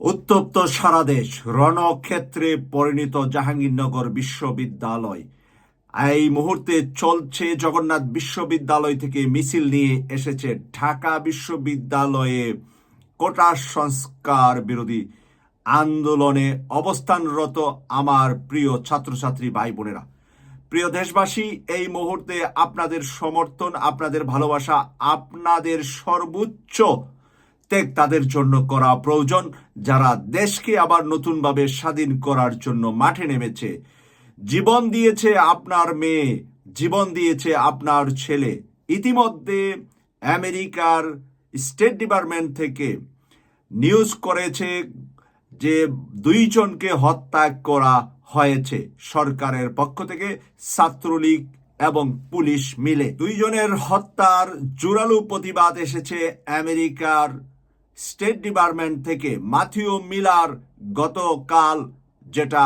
উত্তপ্ত সারা দেশ রণক্ষেত্রে পরিণত জাহাঙ্গীরনগর বিশ্ববিদ্যালয়। এই মুহূর্তে চলছে জগন্নাথ বিশ্ববিদ্যালয় থেকে মিছিল নিয়ে এসেছে ঢাকা বিশ্ববিদ্যালয়ে কোটা সংস্কার বিরোধী আন্দোলনে অবস্থানরত আমার প্রিয় ছাত্রছাত্রী ভাই বোনেরা। প্রিয় দেশবাসী, এই মুহূর্তে আপনাদের সমর্থন, আপনাদের ভালোবাসা, আপনাদের সর্বোচ্চ ত্যাগ তাদের জন্য করা প্রয়োজন, যারা দেশকে আবার নতুনভাবে স্বাধীন করার জন্য মাঠে নেমেছে। জীবন দিয়েছে আপনার মেয়ে, জীবন দিয়েছে আপনার ছেলে। ইতিমধ্যে আমেরিকার স্টেট ডিপার্টমেন্ট থেকে নিউজ করেছে যে দুইজনকে হত্যা করা হয়েছে। সরকারের পক্ষ থেকে ছাত্রলীগ এবং পুলিশ মিলে। দুইজনের হত্যার জোরালো প্রতিবাদ এসেছে আমেরিকার স্টেট ডিপার্টমেন্ট থেকে মাথিউ মিলার গতকাল যেটা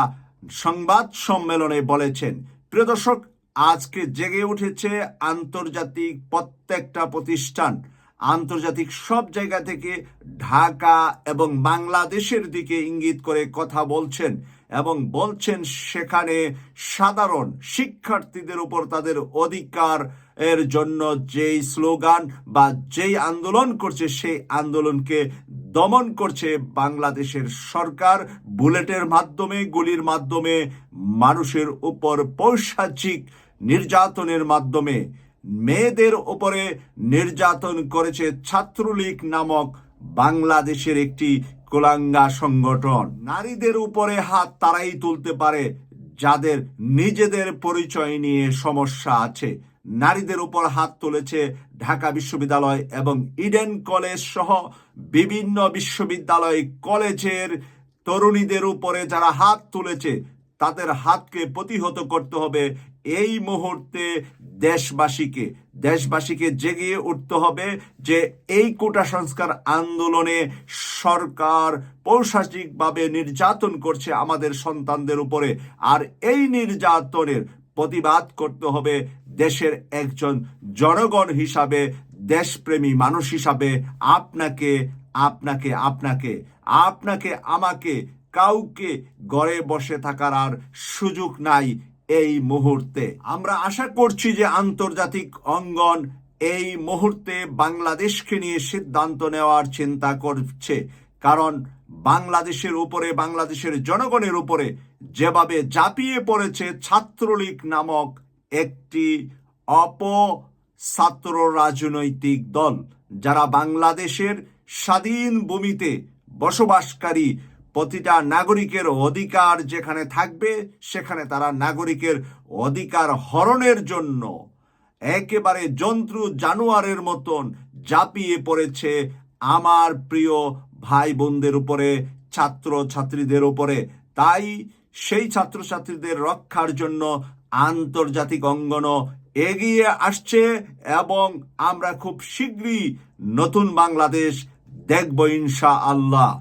সংবাদ সম্মেলনে বলেছেন। প্রিয় দর্শক, আজকে জেগে উঠেছে আন্তর্জাতিক প্রত্যেকটা প্রতিষ্ঠান। আন্তর্জাতিক সব জায়গা থেকে ঢাকা এবং বাংলাদেশের দিকে ইঙ্গিত করে কথা বলছেন এবং বলছেন সেখানে সাধারণ শিক্ষার্থীদের উপর তাদের অধিকার এর জন্য যেই স্লোগান বা যেই আন্দোলন করছে, সেই আন্দোলনকে দমন করছে বাংলাদেশের সরকার। বুলেটের মাধ্যমে, গুলির মাধ্যমে মানুষের উপর পৈশাচিক নির্যাতনের মাধ্যমে মেয়েদের উপরে নির্যাতন করেছে ছাত্রলীগ নামক বাংলাদেশের একটি কোলাঙ্গা সংগঠন। নারীদের উপরে হাত তারাই তুলতে পারে, যাদের নিজেদের পরিচয় নিয়ে সমস্যা আছে। নারীদের উপর হাত তুলেছে ঢাকা বিশ্ববিদ্যালয় এবং ইডেন কলেজ সহ বিভিন্ন বিশ্ববিদ্যালয় কলেজের তরুণীদের উপরে যারা হাত তুলেছে তাদের হাতকে প্রতিহত করতে হবে এই মুহূর্তে দেশবাসীকে। দেশবাসীকে জেগে উঠতে হবে যে এই কোটা সংস্কার আন্দোলনে সরকার পৌশাসিকভাবে নির্যাতন করছে আমাদের সন্তানদের উপরে। আর এই নির্যাতনের প্রতিবাদ করতে হবে দেশের একজন জনগণ হিসাবে, দেশপ্রেমী মানুষ হিসাবে। আপনাকে আপনাকে আপনাকে আপনাকে, আমাকে কাউকে গড়ে বসে থাকার আর সুযোগ নাই এই মুহূর্তে। আমরা আশা করছি যে আন্তর্জাতিক অঙ্গন এই মুহূর্তে বাংলাদেশকে নিয়ে সিদ্ধান্ত নেওয়ার চিন্তা করছে। কারণ বাংলাদেশের উপরে, বাংলাদেশের জনগণের উপরে যেভাবে ঝাঁপিয়ে পড়েছে ছাত্রলীগ নামক একটি অপ ছাত্র রাজনৈতিক দল, যারা বাংলাদেশের স্বাধীন ভূমিতে বসবাসকারী প্রতিটা নাগরিকের অধিকার যেখানে থাকবে, সেখানে তারা নাগরিকের অধিকার হরণের জন্য একেবারে জন্তু জানোয়ারের মতন ঝাঁপিয়ে পড়েছে আমার প্রিয় ভাই বোনদের উপরে ছাত্র ছাত্রীদের উপরে। তাই সেই ছাত্রছাত্রীদের রক্ষার জন্য আন্তর্জাতিক অঙ্গন এগিয়ে আসছে এবং আমরা খুব শীঘ্রই নতুন বাংলাদেশ দেখব ইনশা আল্লাহ